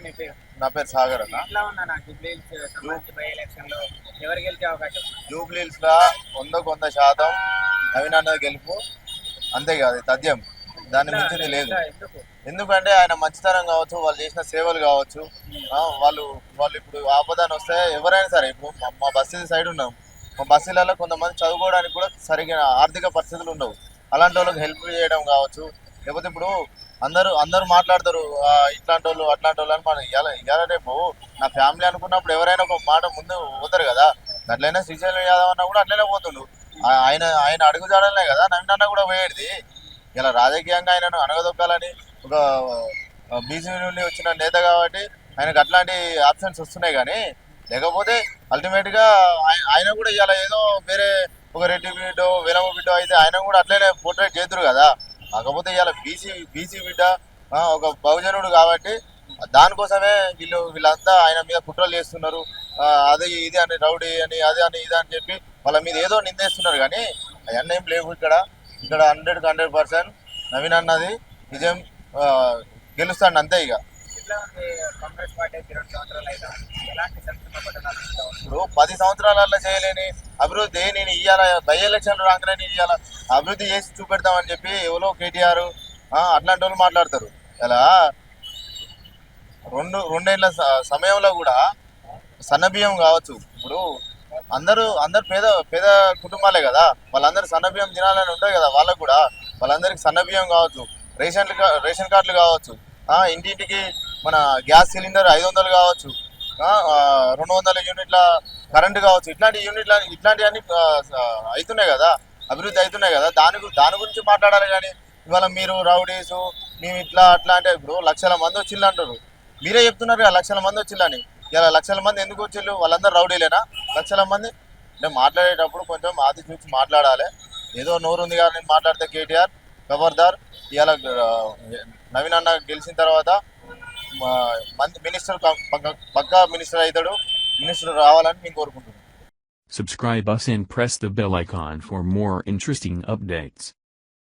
మీ పేరు? నా పేరు సాగర్ అన్న. ఎట్లా ఉన్నా నా జూబ్లీహిల్స్ సంబంధించి బై ఎలక్షన్లో? ఎవరు గెలిచే అవకాశం లా వందకు వంద శాతం నవీన్ అన్నది గెలుపు. అంతే కాదు తథ్యం. దాన్ని మించింది లేదు. ఎందుకంటే ఆయన మంచితనం కావచ్చు వాళ్ళు చేసిన సేవలు కావచ్చు. వాళ్ళు వాళ్ళు ఇప్పుడు ఆపదాన్ని వస్తే ఎవరైనా సరే ఇప్పుడు మా- బస్సు సైడ్ ఉన్నాం. మా బస్సులలో కొంతమంది చదువుకోవడానికి కూడా సరిగ్గా ఆర్థిక పరిస్థితులు ఉండవు. అలాంటి వాళ్ళకి హెల్ప్ చేయడం కావచ్చు. లేకపోతే ఇప్పుడు అందరూ అందరూ మాట్లాడతారు ఇట్లాంటి వాళ్ళు అట్లాంటి వాళ్ళు అని మనం ఇవాళ ఇవాళ రేపు? నా ఫ్యామిలీ అనుకున్నప్పుడు ఎవరైనా ఒక మాట ముందు పోతారు కదా? అట్లయినా శ్రీశైలం యాదవ్ అన్న కూడా అట్లనే పోతుండు. ఆయన ఆయన అడుగు జాడలే కదా? నవీన్ అన్న కూడా పోయేది ఇలా రాజకీయంగా ఆయనను అనగదొక్కాలని ఒక బీసీ నుండి వచ్చిన నేత కాబట్టి ఆయనకు అట్లాంటి ఆప్షన్స్ వస్తున్నాయి కానీ లేకపోతే అల్టిమేట్గా ఆయన కూడా ఇలా ఏదో వేరే ఒక రెడ్డి బిడ్డో విలమ బిడ్డో అయితే ఆయన కూడా అట్లనే పోర్ట్రేట్ చేద్దరు కదా? కాకపోతే ఇలా బీసీ బీసీ బిడ్డ ఆ, ఒక బహుజనుడు కాబట్టి దానికోసమే వీళ్ళు వీళ్ళంతా ఆయన మీద కుట్రలు చేస్తున్నారు. అదే అది ఇది అని రౌడీ అని అది అని ఇది అని చెప్పి వాళ్ళ మీద ఏదో నిందేస్తున్నారు. కానీ అవన్నీ ఏం లేవు ఇక్కడ. ఇక్కడ హండ్రెడ్ హండ్రెడ్ పర్సెంట్ నవీన్ అన్నది నిజం ఆ, గెలుస్తాడు అంతే ఇక. కాంగ్రెస్ పార్టీ రెండు సంవత్సరాలు అయితే ఎలాంటి ఇప్పుడు పది సంవత్సరాలలో చేయలేని అభివృద్ధి నేను ఇవ్వాల బై ఎలక్షన్లు రాగానే నేను ఇయ్యాల? అభివృద్ధి చేసి చూపెడతామని చెప్పి ఎవరో కేటీఆర్ అట్లాంటి వాళ్ళు మాట్లాడతారు. ఇలా రెండు రెండేళ్ళ స- సమయంలో కూడా సన్నబియ్యం కావచ్చు. ఇప్పుడు అందరూ అందరు పేద పేద కుటుంబాలే కదా. వాళ్ళందరూ సన్నబియ్యం తినాలని ఉంటాయి కదా వాళ్ళకు కూడా. వాళ్ళందరికీ సన్నబియ్యం కావచ్చు. రేషన్ రేషన్ కార్డులు కావచ్చు. ఇంటింటికి మన గ్యాస్ సిలిండర్ ఐదు వందలు కావచ్చు రెండు వందల యూనిట్ల కరెంటు కావచ్చు ఇట్లాంటి యూనిట్ల ఇట్లాంటివన్నీ అవుతున్నాయి కదా అభివృద్ధి అవుతున్నాయి కదా దాని దాని గురించి మాట్లాడాలి కానీ ఇవాళ మీరు రౌడీస్ మేము ఇట్లా అట్లా అంటే ఇప్పుడు లక్షల మంది వచ్చిళ్ళు అంటారు మీరే చెప్తున్నారు లక్షల మంది వచ్చిల్లని ఇలా లక్షల మంది ఎందుకు వచ్చిళ్ళు? వాళ్ళందరూ రౌడీలేనా? లక్షల మంది? అంటే మాట్లాడేటప్పుడు కొంచెం ఆది చూసి మాట్లాడాలి. ఏదో నోరు ఉంది కానీ మాట్లాడితే కేటీఆర్ ఖబర్దార్ ఇవాళ నవీన్ అన్న గెలిచిన తర్వాత మా- మంది మినిస్టర్ పక్క పక్కా మినిస్టర్ అవుతాడు మినిస్టర్ రావాలని నేను కోరుకుంటున్నాను Subscribe us and press the bell icon for more interesting updates.